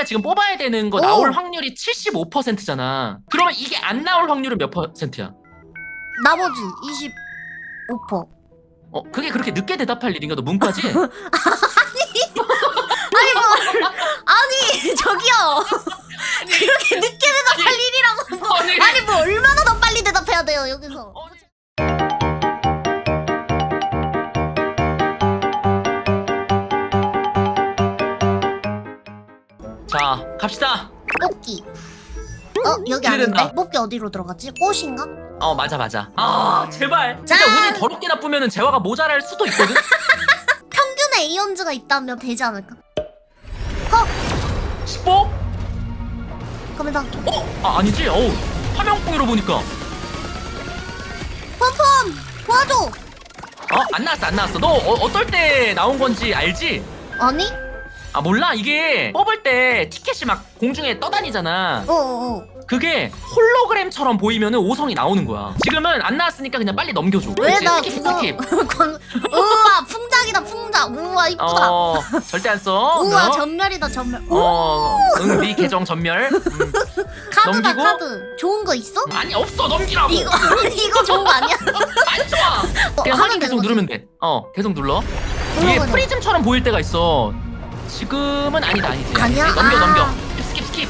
우리가 지금 뽑아야 되는 거 오. 나올 확률이 75%잖아. 그러면 이게 안 나올 확률은 몇 퍼센트야? 나머지 25%. 어, 그게 그렇게 늦게 대답할 일인가? 너 문과지? 아니 뭐 아니 저기요. 그렇게 늦게 대답할 일이라고 뭐. 아니, 아니 뭐 얼마나 더 빨리 대답해야 돼요 여기서. 자, 갑시다. 뽑기. 어 여기. 아닌데? 뽑기 어디로 들어갔지? 꽃인가? 어, 맞아, 맞아. 아, 제발. 진짜 자. 운이 더럽게 나쁘면 재화가 모자랄 수도 있거든? 평균에 에이언즈가 있다면 되지 않을까? 15? 그러면 나 어? 아, 아니지? 어우, 화면공유로 보니까. 펌펌 도와줘. 어? 안 나왔어, 안 나왔어. 너 어, 어떨 때 나온 건지 알지? 아니? 아, 몰라? 이게 뽑을 때 티켓이 막 공중에 떠다니잖아. 어어어. 그게 홀로그램처럼 보이면은 5성이 나오는 거야. 지금은 안 나왔으니까 그냥 빨리 넘겨줘. 왜 그치? 나 스킵, 그거 스킵. 광... 우와 풍작이다 풍작 우와 이쁘다 어, 절대 안 써. 우와 너? 전멸이다 전멸 어, 응, 네 계정 전멸. 음. 카드다 넘기고? 카드 좋은 거 있어? 아니 없어 넘기라고. 이거 이거 좋은 거 아니야? 안 좋아. 어, 그냥 하면 확인 계속 되는 거지? 누르면 돼. 어, 계속 눌러. 이게 눌러보자. 프리즘처럼 보일 때가 있어. 지금은 아니다 아니지. 아니야? 넘겨 아. 넘겨. 스킵 스킵.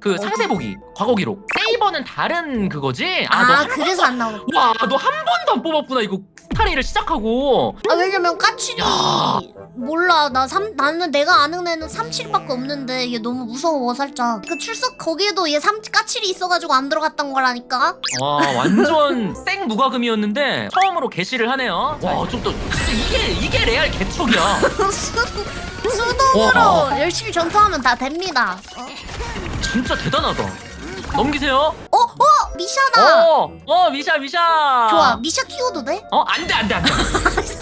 그 상세 보기, 과거 기록. 세이버는 다른 그거지? 아, 아, 너한 그래서 안 나오는 와, 너 한 번도 안 뽑았구나. 이거 스타레이를 시작하고. 아 왜냐면 까칠이 야. 몰라 나 삼, 나는 내가 아는 애는 37밖에 없는데 얘 너무 무서워 살짝 그 출석 거기에도 얘 삼, 까칠이 있어가지고 안 들어갔던 거라니까 와, 완전 생 무과금이었는데 처음으로 게시를 하네요. 와, 좀또 진짜 이게 이게 레알 개척이야. 수- 수동으로 와. 열심히 전투하면 다 됩니다 어? 진짜 대단하다. 넘기세요. 어? 어? 미샤다 어, 어, 미샤, 미샤. 좋아 미샤 키워도 돼? 어, 안 돼, 안 돼, 안 돼.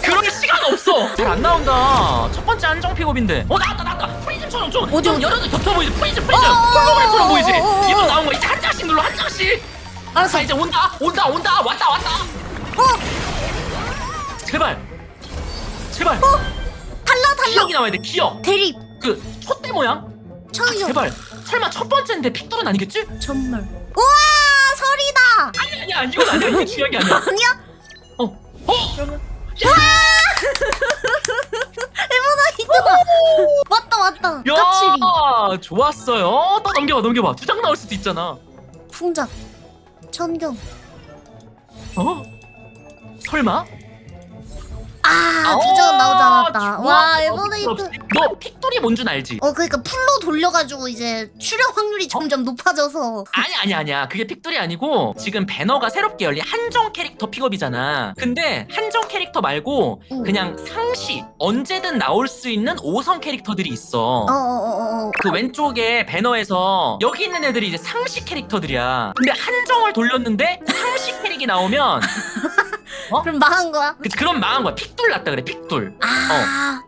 그럴 시간 없어. 잘 안 나온다. 첫 번째 안정 픽업인데. 어, 나왔다, 나왔다. 프리즘처럼 좀, 어디, 좀 어디? 여러 개 겹쳐 보이지. 프리즘, 프리즘. 어, 어, 홀로그램처럼 어, 보이지. 어, 어, 어. 이거 나온 거 이제 한 장씩 눌러, 한 장씩. 알았어 자, 이제 온다, 온다, 온다. 왔다, 왔다. 어? 제발. 제발. 달라 달라 기억이 나와야 돼, 기억. 대립 그, 촛대 모양? 아, 천여 제발. 설마 첫 번째인데 픽돌은 아니겠지? 전멸 우와 설이다 아니, 아니야. 이건 아니야. 이게 중요한 게 아니야. 아니야? 어, 어. 에모나 이거다 왔다 왔다 까칠이 야, 좋았어요. 또 넘겨봐, 넘겨봐. 두 장 나올 수도 있잖아. 풍작 천경 어? 설마? 아 두장 나오지 않았다 좋아. 와 어, 에버네이트 너 픽돌이 뭔 줄 알지? 어 그러니까 풀로 돌려가지고 이제 출연 확률이 점점 높아져서 아니 아니 아니야. 그게 픽돌이 아니고 지금 배너가 새롭게 열린 한정 캐릭터 픽업이잖아. 근데 한정 캐릭터 말고 응. 그냥 상시 언제든 나올 수 있는 5성 캐릭터들이 있어. 어 어 어 어 그 왼쪽에 배너에서 여기 있는 애들이 이제 상시 캐릭터들이야. 근데 한정을 돌렸는데 상시 캐릭이 나오면 그럼 망한 거야? 그 그럼 망한 거야. 픽돌 났다 그래. 픽돌. 아.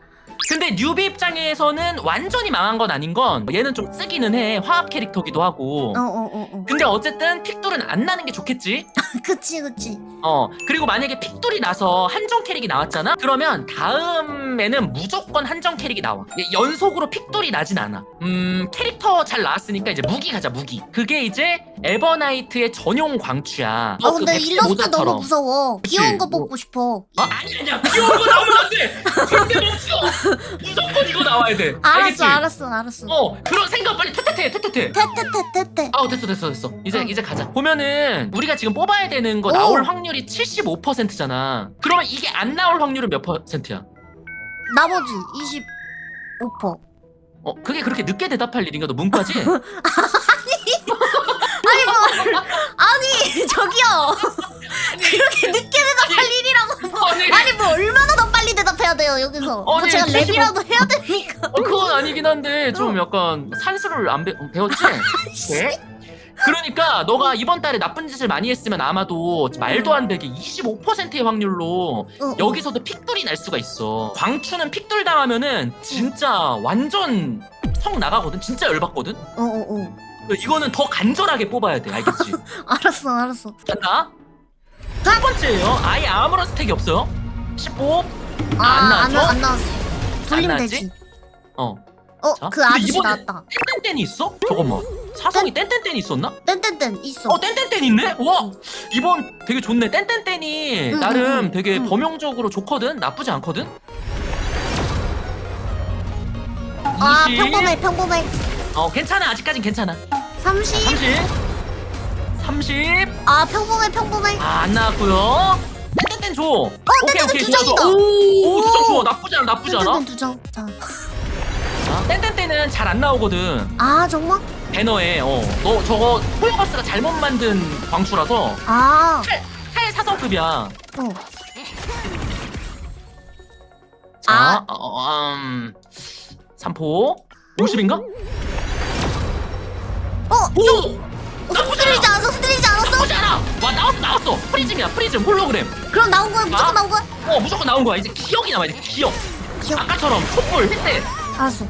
근데 뉴비 입장에서는 완전히 망한 건 아닌 건 얘는 좀 쓰기는 해. 화합 캐릭터기도 하고. 어 어 어 어. 근데 어쨌든 픽돌은 안 나는 게 좋겠지? 그치 그치. 어. 그리고 만약에 픽돌이 나서 한정 캐릭이 나왔잖아? 그러면 다음에는 무조건 한정 캐릭이 나와. 얘 연속으로 픽돌이 나진 않아. 음 캐릭터 잘 나왔으니까 이제 무기 가자 무기. 그게 이제 에버나이트의 전용 광추야. 아너그 근데 일러스트. 너무 무서워. 그치? 귀여운 거 뭐. 뽑고 싶어. 어, 아니 아니야. 귀여운 거 나오면 안 돼! 절대 멈춰 무조건 이거 나와야 돼. 알겠지? 알았어 알았어 알았어. 어 그런 생각 빨리 퇴퇴퇴 퇴퇴퇴. 테테테테테 아우 됐어 됐어 됐어. 이제 응. 이제 가자. 보면은 우리가 지금 뽑아야 되는 거 오. 나올 확률이 75%잖아. 그러면 이게 안 나올 확률은 몇 퍼센트야? 나머지 25%어 그게 그렇게 늦게 대답할 일인가? 너 문과지 아니 뭐 아니 저기요 그렇게 늦게 대답할 일이라고 뭐 아니 아니 뭐 얼마나 더 빨리 대답해야 돼요 여기서 뭐 아니, 제가 75 랩이라도 해야 됩니까 어, 그건 아니긴 한데 어. 좀 약간 산수를 안 배, 배웠지 네? 그러니까 너가 이번 달에 나쁜 짓을 많이 했으면 아마도 말도 안 되게 25%의 확률로 어, 어. 여기서도 픽돌이 날 수가 있어. 광추는 픽돌 당하면은 진짜 완전 성 나가거든. 진짜 열받거든. 어 어 어 이거는 더 간절하게 뽑아야 돼. 알겠지? 알았어 알았어 간다. 첫 번째예요. 아예 아무런 스택이 없어요. 15. 아, 안 안, 나왔죠? 나- 안 나왔어 돌리면 나왔지? 되지 어. 어 자, 그 근데 아저씨 나왔다 땡땡땡이 있어? 잠깐만 사성이 땡땡땡이 있었나? 땡땡땡 있어 어 땡땡땡 있네? 와 응. 이번 되게 좋네 땡땡땡이 응, 나름 응, 응, 되게 응. 범용적으로 좋거든 나쁘지 않거든 아 20. 평범해 평범해 어 괜찮아. 아직까진 괜찮아. 30 30 30 아 평범해 평범해. 아, 안 나왔고요. 땡땡땡 줘. 어, 오케이 땡땡땡 오케이. 두 좋아 좋아. 장이다. 오, 두장 좋아. 나쁘지 않아 나쁘지 않아. 땡땡땡 두 장. 자. 아, 땡땡땡은 잘 안 나오거든. 아 정말? 배너에 어너 저거 폴가스가 잘못 만든 광수라서 아. 탈 사성급이야. 어. 자, 아. 어, 음, 3포. 50인가? 어? 오! 흔들리지 않았어 흔들리지 않았어? 않아! 와 나왔어 나왔어! 프리즘이야 프리즘 홀로그램 그럼 나온 거야 무조건 아. 나온 거야? 어 무조건 나온 거야 이제 기억이 남아야 돼 기억 기억 아까처럼 촛불 휘대 알았어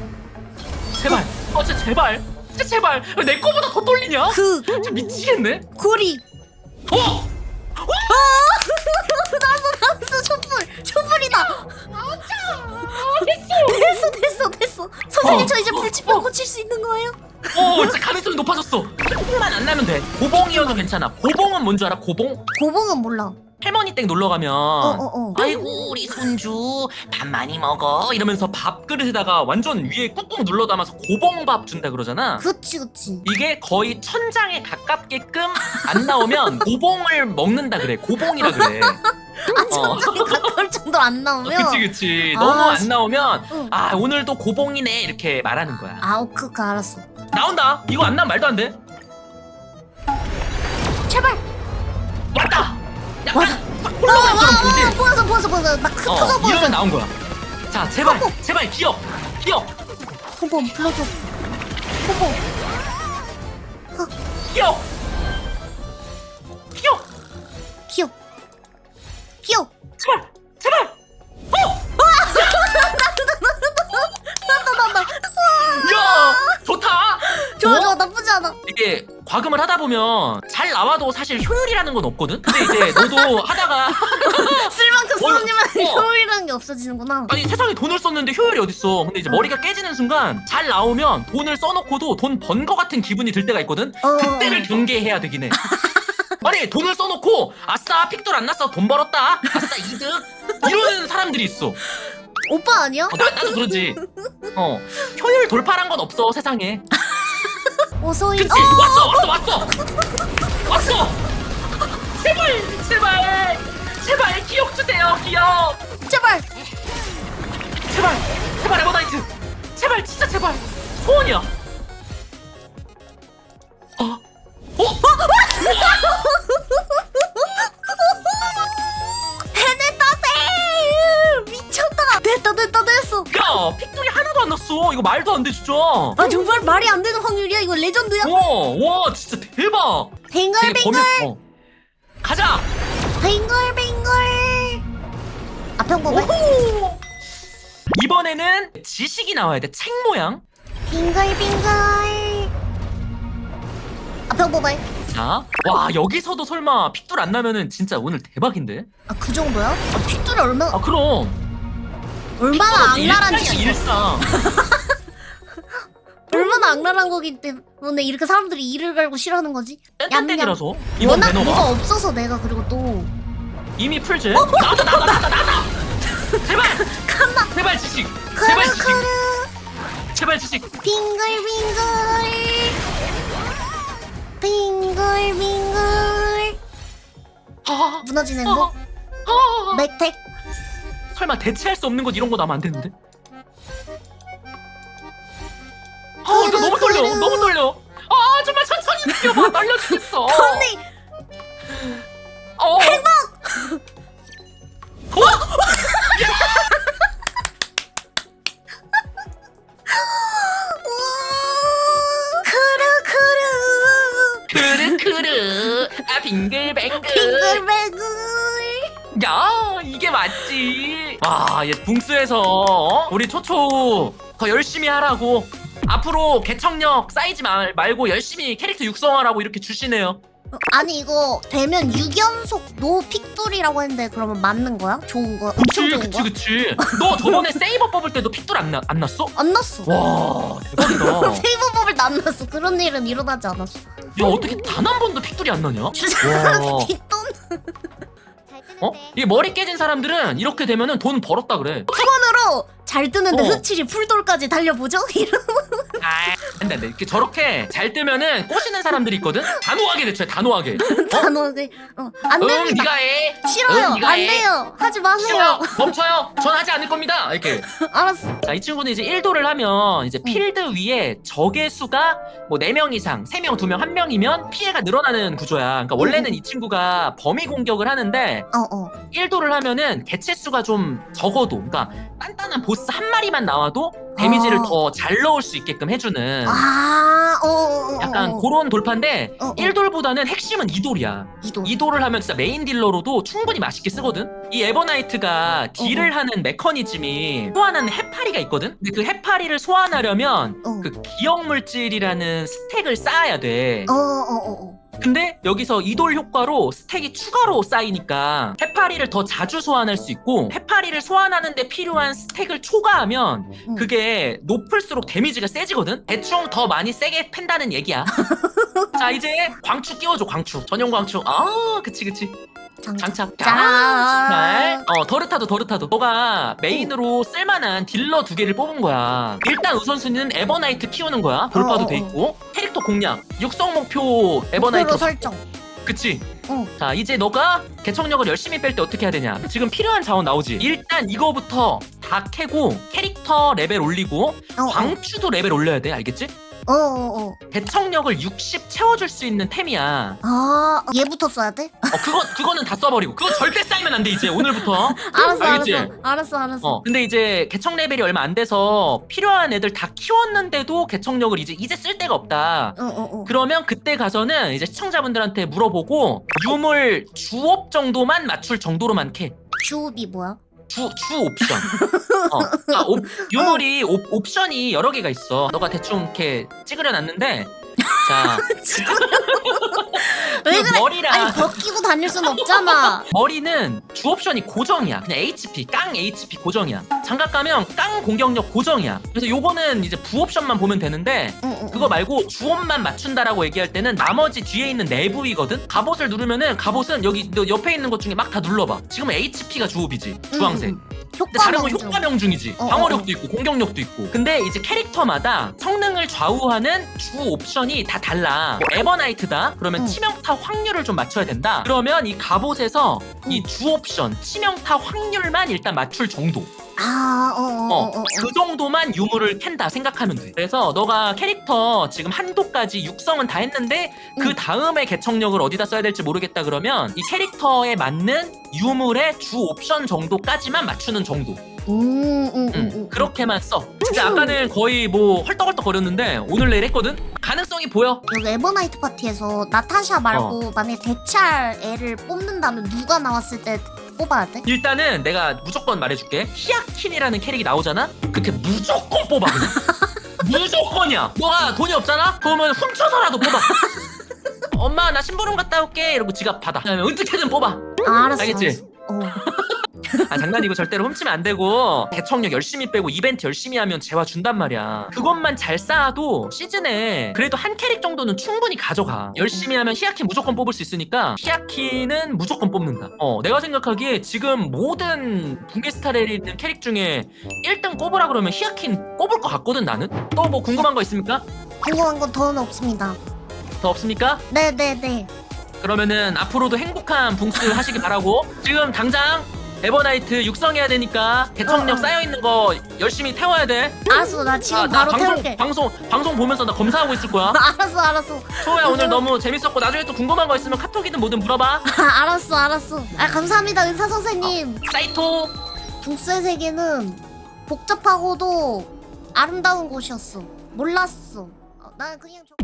제발 어 진짜 제발 진짜 제발 왜내 거보다 더 떨리냐? 그 진짜 미치겠네 고리 어! 거예요? 어 진짜 가능성이 높아졌어. 촛불만 안 나면 돼. 고봉이어서 괜찮아. 고봉은 뭔 줄 알아? 고봉? 고봉은 몰라. 할머니 댁 놀러 가면 어어어. 아이고 우리 손주 밥 많이 먹어. 이러면서 밥 그릇에다가 완전 위에 꾹꾹 눌러 담아서 고봉밥 준다 그러잖아. 그치 그치. 이게 거의 천장에 가깝게끔 안 나오면 고봉을 먹는다 그래. 고봉이라 그래. 아 천장에 가까울 정도로 안 나오면? 그치 그치. 아, 너무 안 씨. 나오면 응. 아 오늘도 고봉이네. 이렇게 말하는 거야. 아 오크 알았어 나온다. 이거 안 나면 말도 안 돼. 제발. 왔다. 약간 홀로그램처럼 보지? 보여서 보여서 보여서. 막 흩어져 어 보여서 이러면 나온 거야. 자 제발 어. 제발 기억 기억 홈홈 불러줘. 홈홈 기억 기억 기 과금을 하다 보면 잘 나와도 사실 효율이라는 건 없거든? 근데 이제 너도 하다가 쓸 만큼 어, 쓰면 어. 효율이라는 게 없어지는구나. 아니 세상에 돈을 썼는데 효율이 어딨어? 근데 이제 머리가 깨지는 순간 잘 나오면 돈을 써놓고도 돈 번 거 같은 기분이 들 때가 있거든? 어. 그때를 경계해야 되긴 해. 아니 돈을 써놓고 아싸 픽돌 안 났어? 돈 벌었다? 아싸 이득? 이러는 사람들이 있어. 오빠 아니야? 어, 나, 나도 그러지. 어. 효율 돌파란 건 없어 세상에 어서인 그치? 왔어 왔어 왔어! 왔어! 제발 제발! 제발 기억 주세요 기억! 제발! 제발 제발 에버나이트! 제발 진짜 제발! 소원이야! 어? 어? 났어? 이거 말도 안 돼 진짜. 아 정말 말이 안 되는 확률이야? 이거 레전드야? 와와 진짜 대박. 되게 뱅글뱅글! 어. 가자! 뱅글뱅글! 아 평범해 오호! 이번에는 지식이 나와야 돼 책 모양. 빙글빙글! 아 평범해 자, 와 여기서도 설마 픽돌 안 나면은 진짜 오늘 대박인데? 아그 정도야? 아 핏줄이 얼마나 아 그럼 얼마나 픽돌은 악랄한 일상이야, 짓이야 일상. 얼마나 악랄한 거기 때문에 이렇게 사람들이 이를 갈고 싫어하는 거지? 땡땡땡이라서. 이번 워낙 배너가. 뭐가 없어서 내가 그리고 또. 이미 풀제 나왔다 나왔다 나왔다 나왔다 제발! 칸나. 제발 지식! 제발 지식! 크르크르 제발 지식! 빙글빙글. 빙글빙글. 아, 무너진 아, 행복 아, 맥택 설마 대체할 수 없는 것 이런 거 나면 안 되는데? 아, 저 너무 떨려, 너무 떨려. 아, 정말 천천히 느껴봐, 떨려 죽겠어. 언니 어. 행복. 어? 크르크르, 아 빙글뱅글. 빙글빙글 야, 이게 맞지. 와, 얘 붕스에서 어? 우리 초초 더 열심히 하라고. 앞으로 개척력 쌓이지 말, 말고 열심히 캐릭터 육성하라고 이렇게 주시네요. 어, 아니 이거 되면 6연속 노 픽돌이라고 했는데 그러면 맞는 거야? 좋은 거? 엄청 그치 좋은 그치 거야? 그치 너 저번에 세이버 뽑을 때도 픽돌 안, 나, 안 났어? 안 났어. 와 대박이다 세이버 법을 안 났어. 그런 일은 일어나지 않았어. 야 어떻게 단 한 번도 픽돌이 안 나냐? 와. 픽돈. 어? 이 머리 깨진 사람들은 이렇게 되면은 돈 벌었다 그래 폰으로 잘 뜨는데 어. 흑칠이 풀돌까지 달려보죠? 이런. 아 안돼 안돼 이렇게 저렇게 잘 뜨면은 꼬시는 사람들이 있거든 단호하게 대처해 단호하게 단어들. 어, 안 응 됩니다. 니가 해 싫어요. 응, 네가 안 해. 돼요. 하지 싫어 마세요. 멈춰요 전 하지 않을 겁니다 이렇게 알았어. 자, 이 친구는 이제 1도를 하면 이제 필드 위에 적의 수가 뭐 4명 이상, 3명, 2명, 1명이면 피해가 늘어나는 구조야. 그러니까 원래는 이 친구가 범위 공격을 하는데 어 어. 1도를 하면은 개체 수가 좀 적어도 그러니까 단단한 보스 한 마리만 나와도 데미지를 아. 더 잘 넣을 수 있게끔 해주는 아, 어, 어, 어. 약간 어, 어. 그런 돌파인데 어, 어. 1돌보다는 핵심은 2돌이야. 이도. 2돌을 하면 진짜 메인 딜러로도 충분히 맛있게 쓰거든. 이 에버나이트가 딜을 하는 메커니즘이 소환하는 해파리가 있거든. 근데 그 해파리를 소환하려면 어. 그 기억 물질이라는 스택을 쌓아야 돼. 어, 어, 어, 어. 근데 여기서 이돌 효과로 스택이 추가로 쌓이니까 해파리를 더 자주 소환할 수 있고 해파리를 소환하는데 필요한 스택을 초과하면 음. 그게 높을수록 데미지가 세지거든? 대충 더 많이 세게 팬다는 얘기야. 자, 이제 광축 끼워줘, 광축. 전용 광축. 아, 그치, 그치. 장착. 짠. 잘. 어, 더르타도, 더르타도. 너가 메인으로 쓸만한 딜러 두 개를 뽑은 거야. 일단 우선순위는 에버나이트 키우는 거야. 돌파도 어, 어, 돼 어. 있고. 캐릭터 공략. 육성 목표 에버나이트. 목표로 설정. 그치? 어. 자, 이제 너가 개척력을 열심히 뺄 때 어떻게 해야 되냐? 지금 필요한 자원 나오지? 일단 이거부터 다 캐고 캐릭터 레벨 올리고 어, 어. 광추도 레벨 올려야 돼. 알겠지? 어, 어, 어. 개척력을 60 채워줄 수 있는 템이야. 아, 얘부터 써야 돼? 어, 그거, 그거는 다 써버리고. 그거 절대 쌓이면 안 돼, 이제. 오늘부터. 알았어, 알겠지? 알았어. 알았어, 알았어. 어, 근데 이제 개척 레벨이 얼마 안 돼서 필요한 애들 다 키웠는데도 개척력을 이제, 이제 쓸 데가 없다. 어, 어, 어. 그러면 그때 가서는 이제 시청자분들한테 물어보고 유물 주업 정도만 맞출 정도로만 캐. 주업이 뭐야? 주, 주 옵션. 어. 아, 옵, 유물이 옵, 옵션이 여러 개가 있어. 너가 대충 이렇게 찍으려 놨는데. 자, 왜 그 그래? 머리랑 아니, 벗기고 다닐 순 없잖아. 머리는 주 옵션이 고정이야. 그냥 HP, 깡 HP 고정이야. 장갑 가면 깡 공격력 고정이야. 그래서 요거는 이제 부 옵션만 보면 되는데 응, 응, 그거 말고 주옵만 맞춘다라고 얘기할 때는 나머지 뒤에 있는 내부이거든. 갑옷을 누르면은 갑옷은 여기 너 옆에 있는 것 중에 막 다 눌러봐. 지금 HP가 주옵이지. 주황색. 응, 응. 근데 다른 건 효과 효과 명 중이지. 어, 방어력도 있고 공격력도 있고. 근데 이제 캐릭터마다 성능을 좌우하는 주 옵션이 다 달라. 뭐 에버나이트다. 그러면 응. 치명타 확률을 좀 맞춰야 된다. 그러면 이 갑옷에서 이 응. 주 옵션 치명타 확률만 일단 맞출 정도. 아, 어, 어, 어, 어, 어. 그 정도만 유물을 캔다 생각하면 돼. 그래서 너가 캐릭터 지금 한도까지 육성은 다 했는데 그 응. 다음에 개척력을 어디다 써야 될지 모르겠다 그러면 이 캐릭터에 맞는 유물의 주 옵션 정도까지만 맞추는 정도. 음, 음, 음, 응, 음. 그렇게만 써. 진짜 아까는 거의 뭐 헐떡헐떡 거렸는데 오늘 내일 했거든? 가능성이 보여. 여기 에버나이트 파티에서 나타샤 말고 어. 만약에 대체할 애를 뽑는다면 누가 나왔을 때 뽑아야 돼? 일단은 내가 무조건 말해줄게. 히아킨이라는 캐릭이 나오잖아? 그렇게 무조건 뽑아 그냥. 무조건이야. 너가 돈이 없잖아? 그러면 훔쳐서라도 뽑아. 엄마 나 심부름 갔다 올게 이러고 지갑 받아. 그다음에 어떻게든 뽑아. 아, 알았어. 알겠지? 알았어. 어. 아 장난이고 절대로 훔치면 안 되고 개척력 열심히 빼고 이벤트 열심히 하면 재화 준단 말이야 그것만 잘 쌓아도 시즌에 그래도 한 캐릭 정도는 충분히 가져가 열심히 하면 히아킨 무조건 뽑을 수 있으니까 히아킨은 무조건 뽑는다 어 내가 생각하기에 지금 모든 붕괴 스타렐이 있는 캐릭 중에 1등 꼽으라 그러면 히아킨 꼽을 것 같거든 나는 또 뭐 궁금한 거 있습니까? 궁금한 건 더는 없습니다. 더 없습니까? 네, 네, 네. 그러면은 앞으로도 행복한 붕스 하시기 바라고 지금 당장 에버나이트 육성해야 되니까 개척력 어, 어. 쌓여있는 거 열심히 태워야 돼 알았어. 나 지금 아, 나 바로 방송, 태울게. 방송 방송 보면서 나 검사하고 있을 거야 알았어, 알았어. 소야 오늘 너무 재밌었고 나중에 또 궁금한 거 있으면 카톡이든 뭐든 물어봐 아, 알았어, 알았어. 아, 감사합니다, 의사 선생님. 사이토 북스의 세계는 복잡하고도 아름다운 곳이었어. 몰랐어. 어, 난 그냥 저...